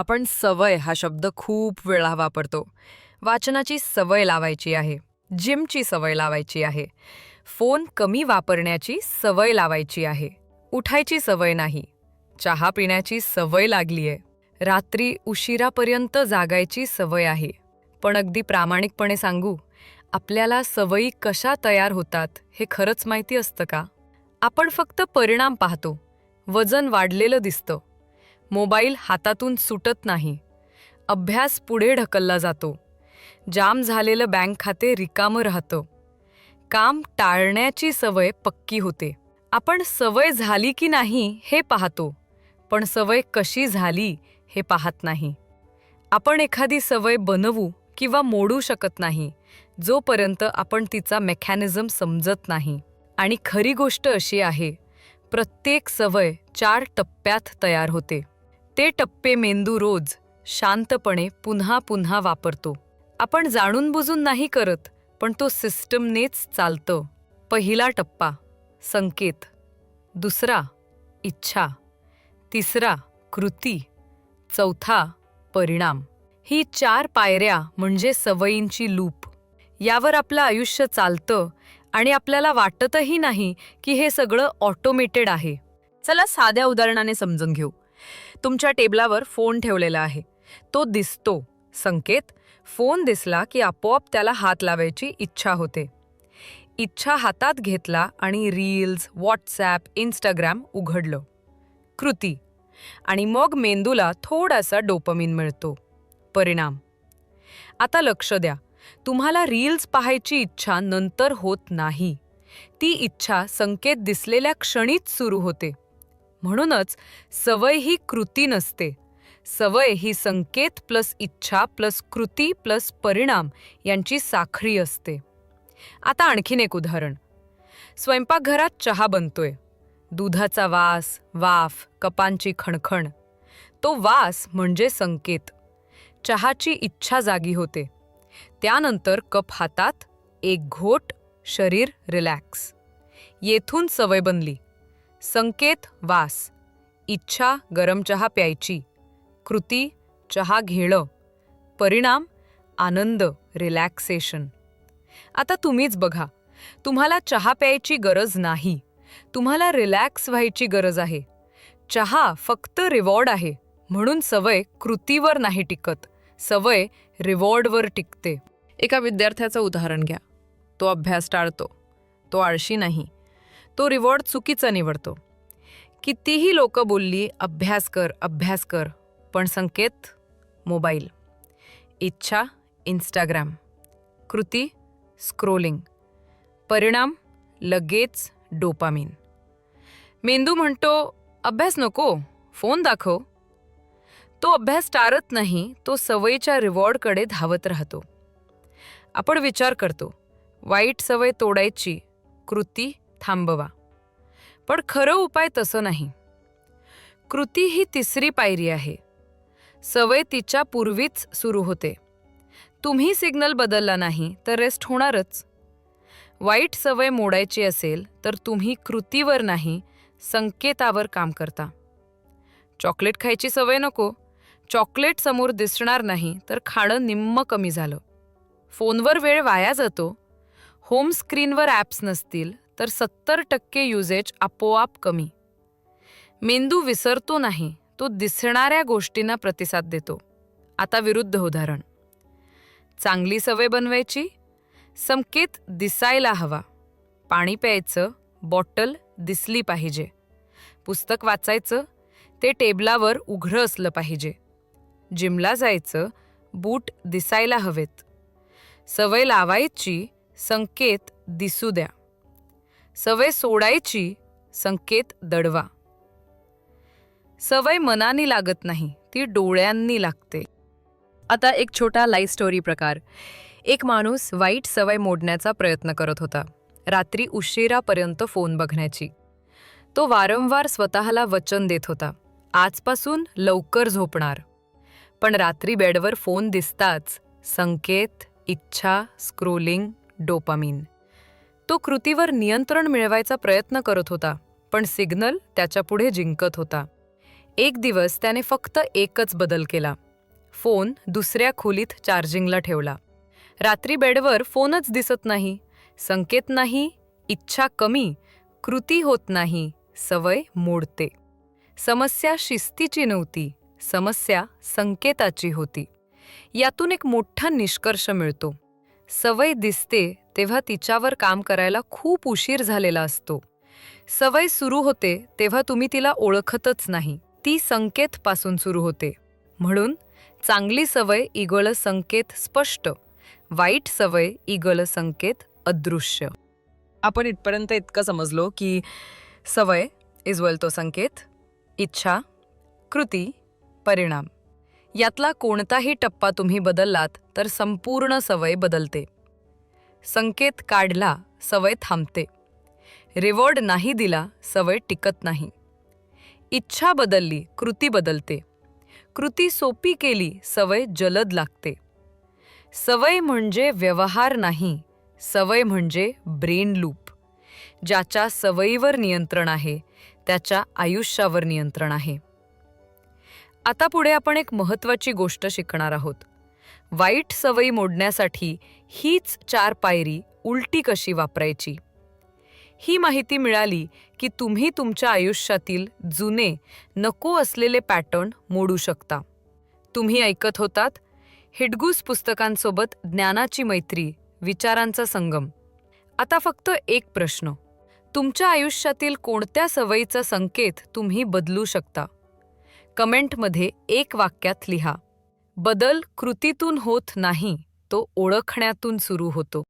आपण सवय हा शब्द खूप वेळा वापरतो. वाचनाची सवय लावायची आहे. जिमची सवय लावायची आहे. फोन कमी वापरण्याची सवय लावायची आहे. उठायची सवय नाही. चहा पिण्याची सवय लागली आहे रात्री उशिरापर्यंत जागायची सवय आहे. पण अगदी प्रामाणिकपणे सांगू आपल्याला सवयी कशा तयार होतात हे खरंच माहिती असतं का? आपण फक्त परिणाम पाहतो. वजन वाढलेलं दिसतं. मोबाईल हातातून सुटत नाही. अभ्यास पुढे ढकलला जातो. जाम झालेलं बँक खाते रिकामं राहतं. काम टाळण्याची सवय पक्की होते. आपण सवय झाली की नाही हे पाहतो पण सवय कशी झाली हे पाहत नाही. आपण एखादी सवय बनवू किंवा मोडू शकत नाही जोपर्यंत आपण तिचा मेकॅनिझम समजत नाही. आणि खरी गोष्ट अशी आहे प्रत्येक सवय चार टप्प्यात तयार होते. ते टप्पे मेंदू रोज शांतपणे पुन्हा पुन्हा वापरतो. आपण जाणून बुजून नाही करत पण तो सिस्टमनेच चालतं. पहिला टप्पा संकेत. दुसरा इच्छा. तिसरा कृती. चौथा परिणाम. ही चार पायऱ्या म्हणजे सवयींची लूप. यावर आपलं आयुष्य चालतं आणि आपल्याला वाटतही नाही की हे सगळं ऑटोमेटेड आहे. चला साध्या उदाहरणाने समजून घेऊ. तुमच्या टेबलावर फोन ठेवलेला आहे. तो दिसतो. संकेत फोन दिसला की आपोआप त्याला हात लावायची इच्छा होते. इच्छा हातात घेतला आणि रील्स व्हॉट्सॲप इंस्टाग्राम उघडलं. कृती. आणि मग मेंदूला थोडासा डोपमिन मिळतो. परिणाम. आता लक्ष द्या. तुम्हाला रील्स पाहायची इच्छा नंतर होत नाही. ती इच्छा संकेत दिसलेल्या क्षणीच सुरू होते. म्हणूनच सवय ही कृती नसते. सवय ही संकेत प्लस इच्छा प्लस कृती प्लस परिणाम यांची साखळी असते. आता आणखीन एक उदाहरण. स्वयंपाकघरात चहा बनतोय. दुधाचा वास वाफ कपांची खणखण. तो वास म्हणजे संकेत. चहाची इच्छा जागी होते. त्यानंतर कप हातात एक घोट शरीर रिलॅक्स येथून सवय बनली. संकेत वास. इच्छा गरम चहा प्यायची. कृती चहा घेणं. परिणाम आनंद रिलॅक्सेशन आता तुम्हीच बघा. तुम्हाला चहा प्यायची गरज नाही. तुम्हाला रिलॅक्स व्हायची गरज आहे. चहा फक्त रिवॉर्ड आहे. म्हणून सवय कृतीवर नाही टिकत. सवय रिवॉर्डवर टिकते. एका विद्यार्थ्याचं उदाहरण घ्या. तो अभ्यास टाळतो. तो आळशी नाही. तो रिवॉर्ड चुकीचा निवडतो. कितीही लोक बोलली अभ्यास कर अभ्यास कर पण संकेत मोबाईल. इच्छा इंस्टाग्राम कृती स्क्रोलिंग परिणाम लगेच डोपामीन. मेंदू म्हणतो अभ्यास नको फोन दाखव. तो अभ्यास टाळत नाही तो सवयीच्या रिवॉर्डकडे धावत राहतो. आपण विचार करतो वाईट सवय तोडायची कृती थांबवा. पण खरं उपाय तसं नाही. कृती ही तिसरी पायरी आहे. सवय तिच्या पूर्वीच सुरू होते. तुम्ही सिग्नल बदलला नाही तर रेस्ट होणारच. वाईट सवय मोडायची असेल तर तुम्ही कृतीवर नाही संकेतावर काम करता. चॉकलेट खायची सवय नको. चॉकलेट समोर दिसणार नाही तर खाणं निम्म कमी झालं. फोनवर वेळ वाया जातो. होम स्क्रीनवर ॲप्स नसतील तर सत्तर टक्के युजेज आपोआप कमी. मेंदू विसरतो नाही तो दिसणाऱ्या गोष्टींना प्रतिसाद देतो. आता विरुद्ध उदाहरण. चांगली सवय बनवायची संकेत दिसायला हवा. पाणी प्यायचं बॉटल दिसली पाहिजे. पुस्तक वाचायचं ते टेबलावर उघडं असलं पाहिजे. जिमला जायचं बूट दिसायला हवेत. सवय लावायची संकेत दिसू द्या. सवय सोडायची संकेत दडवा. सवय मनानी लागत नाही ती डोळ्यांनी लागते. आता एक छोटा लाईफ स्टोरी प्रकार. एक माणूस वाईट सवय मोडण्याचा प्रयत्न करत होता. रात्री उशिरापर्यंत फोन बघण्याची. तो वारंवार स्वतःला वचन देत होता. आजपासून लवकर झोपणार. पण रात्री बेडवर फोन दिसताच संकेत इच्छा स्क्रोलिंग डोपामिन तो कृतीवर नियंत्रण मिळवायचा प्रयत्न करत होता पण सिग्नल त्याच्यापुढे जिंकत होता. एक दिवस त्याने फक्त एकच बदल केला. फोन दुसऱ्या खोलीत चार्जिंगला ठेवला. रात्री बेडवर फोनच दिसत नाही संकेत नाही इच्छा कमी कृती होत नाही सवय मोडते. समस्या शिस्तीची नव्हती समस्या संकेताची होती. यातून एक मोठा निष्कर्ष मिळतो. सवय दिसते तेव्हा तिच्यावर काम करायला खूप उशीर झालेला असतो. सवय सुरू होते तेव्हा तुम्ही तिला ओळखतच नाही. ती संकेत पासून सुरू होते. म्हणून चांगली सवय इगळ संकेत स्पष्ट वाईट सवय इगळ संकेत अदृश्य. आपण इथपर्यंत इतकं समजलो की सवय इज वेल तो संकेत इच्छा कृती परिणाम. यातला कोणताही टप्पा तुम्ही बदललात तर संपूर्ण सवय बदलते. संकेत काढला सवय थांबते. रिवॉर्ड नाही दिला सवय टिकत नाही. इच्छा बदलली कृती बदलते. कृती सोपी केली सवय जलद लागते. सवय म्हणजे व्यवहार नाही सवय म्हणजे ब्रेन लूप. ज्याच्या सवयीवर नियंत्रण आहे त्याच्या आयुष्यावर नियंत्रण आहे. आता पुढे आपण एक महत्त्वाची गोष्ट शिकणार आहोत. वाईट सवयी मोडण्यासाठी हीच चार पायरी उलटी कशी वापरायची? ही माहिती मिळाली की तुम्ही तुमच्या आयुष्यातील जुने नको असलेले पॅटर्न मोडू शकता. तुम्ही ऐकत होतात हिडगूस पुस्तकांसोबत ज्ञानाची मैत्री विचारांचा संगम. आता फक्त एक प्रश्न. तुमच्या आयुष्यातील कोणत्या सवयीचा संकेत तुम्ही बदलू शकता? कमेंटमध्ये एक वाक्यात लिहा. बदल कृतीतून होत नाही तो ओळखण्यातून सुरू होतो.